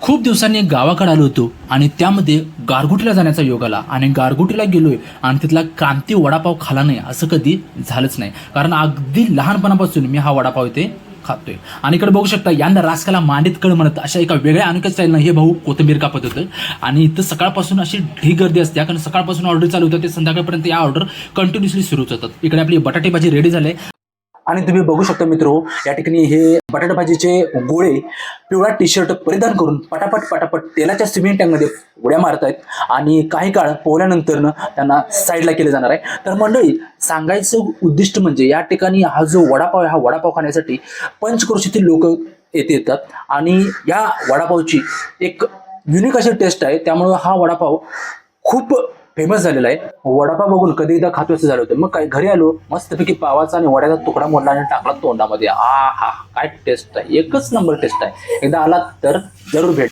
खूप दिवसांनी एक गावाकडे आलो होतो आणि त्यामध्ये गारगुटीला जाण्याचा योग आला. आणि गारगुटीला गेलोय आणि तिथला क्रांती वडापाव खाला नाही असं कधी झालंच नाही. कारण अगदी लहानपणापासून मी हा वडापाव इथे खातोय. आणि इकडे बघू शकता यंदा रासकाला मांडीत कळ म्हणत अशा एका वेगळ्या अनेक स्टाईलनं हे भाऊ कोथिंबीर कापत होतं. आणि इथं सकाळपासून अशी ढीग गर्दी असते. कारण सकाळपासून ऑर्डर चालू होतं ते संध्याकाळपर्यंत या ऑर्डर कंटिन्युअसली सुरूच होतात. इकडे आपली बटाटे भाजी रेडी झाले आणि तुम्ही बघू शकता मित्र या ठिकाणी हे बटाटा भाजीचे गोळे पिवळा टी शर्ट परिधान करून पटापट पटापट तेलाच्या सिमेंट टँकमध्ये उड्या मारत आहेत आणि काही काळ पोहल्यानंतर त्यांना साईडला केलं जाणार आहे. तर मंडळी सांगायचं उद्दिष्ट म्हणजे या ठिकाणी हा जो वडापाव आहे हा वडापाव खाण्यासाठी पंचक्रोशीतील लोक येथे येतात. आणि या वडापावची एक युनिक अशी टेस्ट आहे. त्यामुळं हा वडापाव खूप फेमस झालेला आहे. वडापाव बघून कधी एकदा खातो असं झालं होतं. मग काय घरी आलो मस्तपैकी पावाचा आणि वड्याचा तुकडा मोडला आणि टाकला तोंडामध्ये. आ हा काय टेस्ट आहे. एकच नंबर टेस्ट आहे. एकदा आलात तर जरूर भेट.